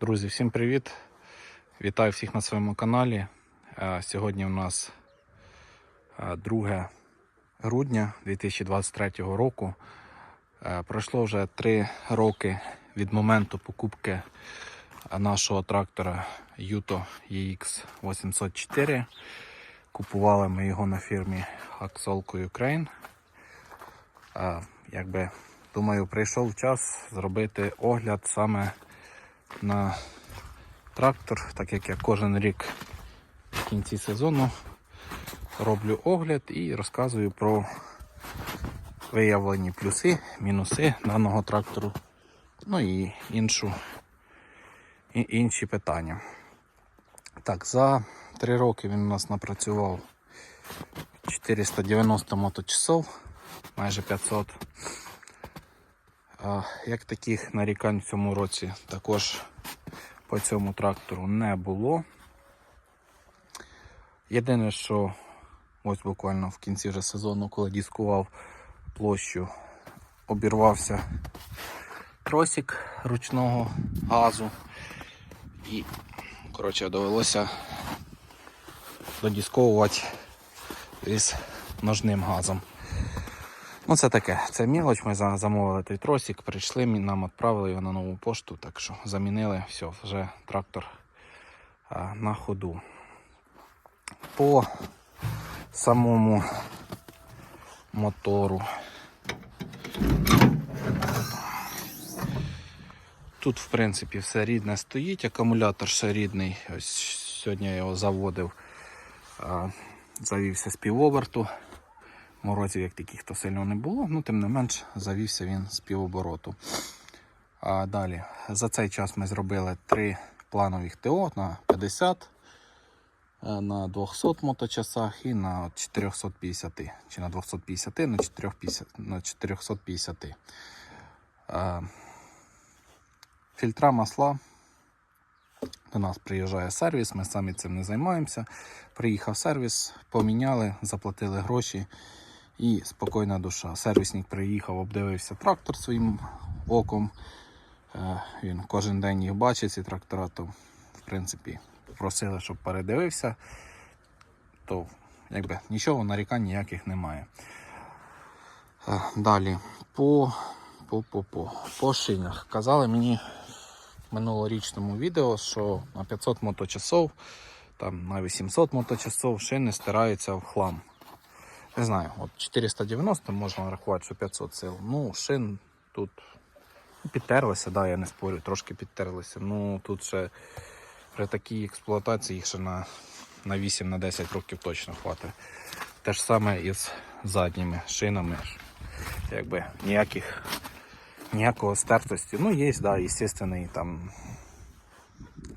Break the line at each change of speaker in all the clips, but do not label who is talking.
Друзі, всім привіт! Вітаю всіх на своєму каналі. Е, Сьогодні у нас е, 2 грудня 2023 року. Е, Пройшло вже 3 роки від моменту покупки нашого трактора Yuto EX 804. Купували ми його на фірмі Axolco Ukraine. Е, Якби, думаю, прийшов час зробити огляд саме на трактор, так як я кожен рік в кінці сезону роблю огляд і розказую про виявлені плюси, мінуси даного трактору, ну і іншу, і інші питання. Так, за 3 роки він у нас напрацював 490 моточасов, майже 500. А, Як таких нарікань в цьому році також по цьому трактору не було. Єдине, що ось буквально в кінці вже сезону, коли дискував площу, обірвався тросик ручного газу і, коротше, довелося додісковувати із ножним газом. Ну, це таке, це мілоч. Ми замовили той тросик, прийшли, нам відправили його на нову пошту, так що замінили, все, вже трактор а, на ходу. По самому мотору. Тут, в принципі, все рідне стоїть, акумулятор ще рідний. Ось сьогодні я його заводив, а, завівся з півоберту. Морозів як таких то сильно не було, ну тим не менш завівся він з півобороту. А далі, за цей час ми зробили три планових ТО на 50, е, на 200 моточасах і на 450. Чи на 250, на 450. На 450. Е, Фільтра масла. До нас приїжджає сервіс, ми самі цим не займаємося. Приїхав сервіс, поміняли, заплатили гроші і спокійна душа. Сервісник приїхав, обдивився трактор своїм оком. Е, Він кожен день їх бачить, ці трактора, то в принципі просили, щоб передивився. То якби нічого нарікань ніяких немає. Е, Далі по, по, по, по, по шинах. Казали мені в минулорічному відео, що на 500 моточасов, там на 800 моточасов шини стираються в хлам. Не знаю, от 490 можна рахувати, що 500 сил. Ну, шин тут підтерлися, да, я не спорю, трошки підтерлися. Ну тут ще при такій експлуатації їх ще на, на 8-10 років точно хватить. Те ж саме і з задніми шинами. Якби ніяких, ніякого стертості. Ну, є, да, естественний там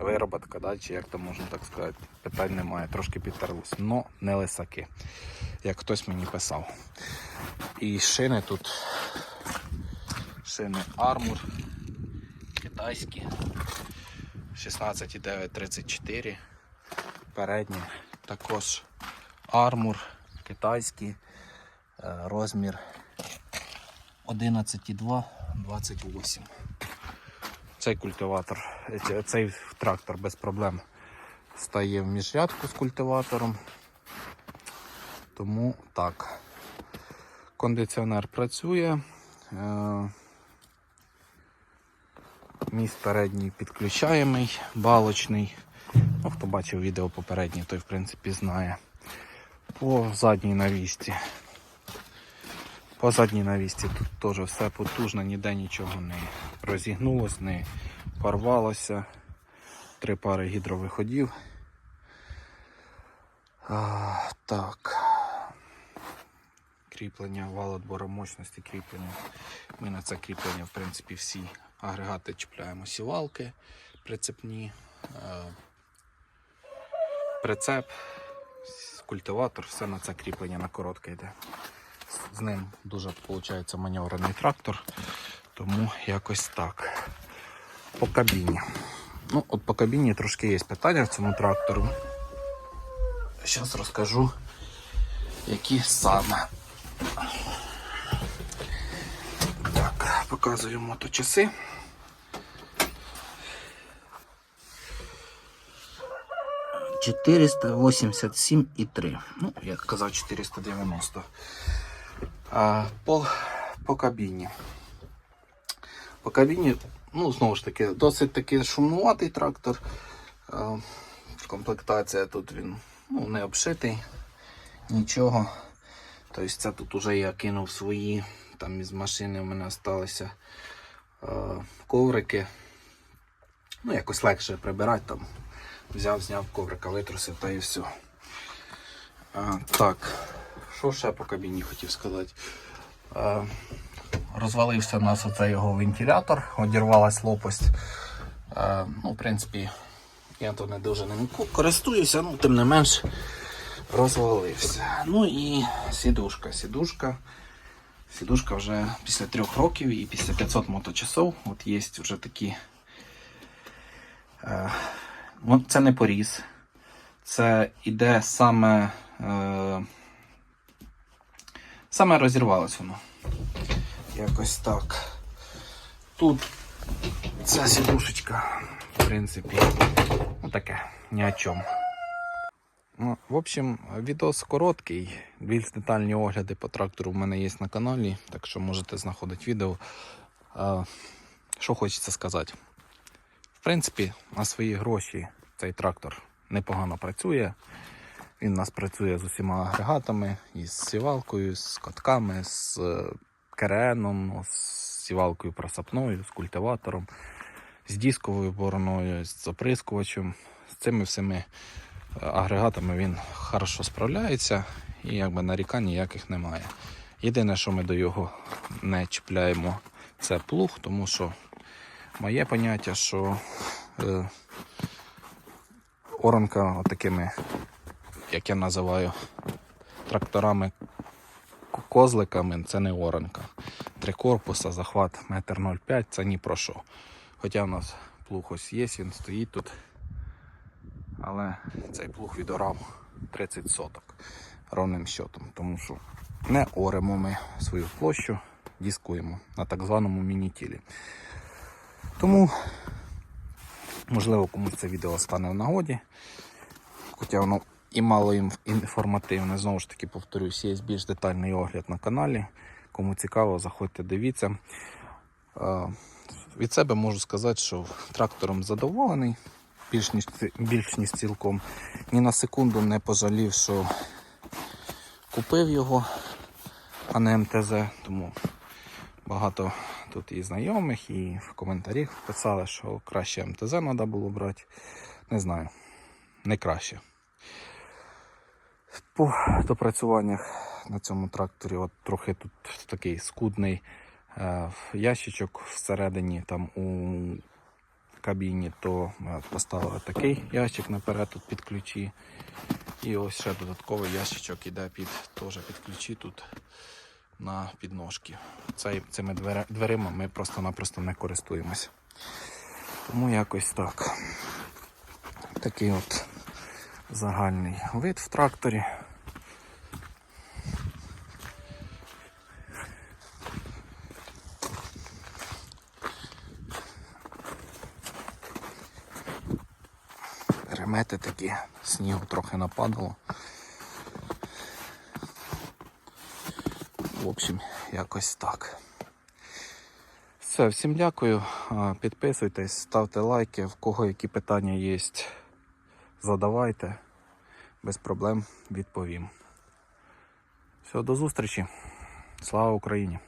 вироботка, да, чи як то можна так сказати, питань немає, трошки підтерлося. Но не лисаки, як хтось мені писав. І шини тут шини Armor китайські 16,934. Передні також Armor китайський е, розмір 11,2 28. Цей культиватор, цей трактор без проблем стає в міжрядку з культиватором. Тому так. Кондиціонер працює. Е, Міст передній підключаємий, балочний. Ну, хто бачив відео попереднє, той в принципі знає. По задній навісті. По задній навісті тут теж все потужно, ніде нічого не розігнулось, не порвалося. Три пари гідровиходів. А, так. Кріплення, вал отбору мощності кріплення. Ми на це кріплення, в принципі, всі агрегати чіпляємо сівалки прицепні, е, прицеп, культиватор, все на це кріплення на коротке йде. З ним дуже виходить маневрений трактор, тому якось так. По кабіні. Ну, от по кабіні трошки є питання в цьому трактору. Зараз розкажу, які саме. Так, показую моточаси. 487,3. Ну, як казав, 490. А, по, по кабіні. По кабіні, ну, знову ж таки, досить таки шумнуватий трактор. А, комплектація тут він ну, не обшитий, нічого. Тобто це тут уже я кинув свої, там із машини в мене залишилися коврики. Ну, якось легше прибирати там. Взяв, зняв коврика, витрусив та і все. А, так, що ще по кабіні хотів сказати? А, розвалився у нас оцей його вентилятор, одірвалась лопасть. А, ну, в принципі, я то не дуже ним користуюся, ну, тим не менш розвалився. Ну і сідушка. Сідушка. Сідушка вже після трьох років і після 500 моточасов. От є вже такі. Е, ну, це не поріз. Це іде саме. Саме розірвалось воно. Якось так. Тут ця сідушечка, в принципі, ну таке, ні о чому. Ну, в общем, відос короткий. Більш детальні огляди по трактору в мене є на каналі, так що можете знаходити відео. А, що хочеться сказати? В принципі, на свої гроші цей трактор непогано працює. Він у нас працює з усіма агрегатами, із сівалкою, з катками, з е, КРНом, з сівалкою просапною, з культиватором, з дисковою бороною, з оприскувачем. З цими всіми е, агрегатами він хорошо справляється і якби нарікань ніяких немає. Єдине, що ми до його не чіпляємо, це плуг, тому що моє поняття, що е, оранка отакими, як я називаю, тракторами козликами, це не оранка. Три корпуса, захват 1,05 м це ні про що. Хоча в нас плуг ось є, він стоїть тут. Але цей плуг відорав 30 соток ровним счетом, тому що не оремо ми свою площу, дискуємо на так званому мінітілі. Тому, можливо, комусь це відео стане в нагоді. Хоча воно і мало інформативне, знову ж таки, повторюсь, є більш детальний огляд на каналі. Кому цікаво, заходьте, дивіться. Е, Від себе можу сказати, що трактором задоволений, більш ніж, більш ніж цілком. Ні на секунду не пожалів, що купив його, а не МТЗ. Тому багато тут і знайомих, і в коментарях писали, що краще МТЗ треба було брати. Не знаю, не краще. По допрацюваннях на цьому тракторі от трохи тут такий скудний е, ящичок всередині там у кабіні, то поставили такий ящик наперед тут під ключі. І ось ще додатковий ящичок іде під, теж під ключі тут на підножки. Цей, цими двери- дверима ми просто-напросто не користуємося. Тому якось так. Такий от загальний вид в тракторі. Ремети такі, снігу трохи нападало. В общем, якось так. Все, всім дякую. Підписуйтесь, ставте лайки. В кого які питання є, задавайте. Без проблем відповім. Все, до зустрічі. Слава Україні!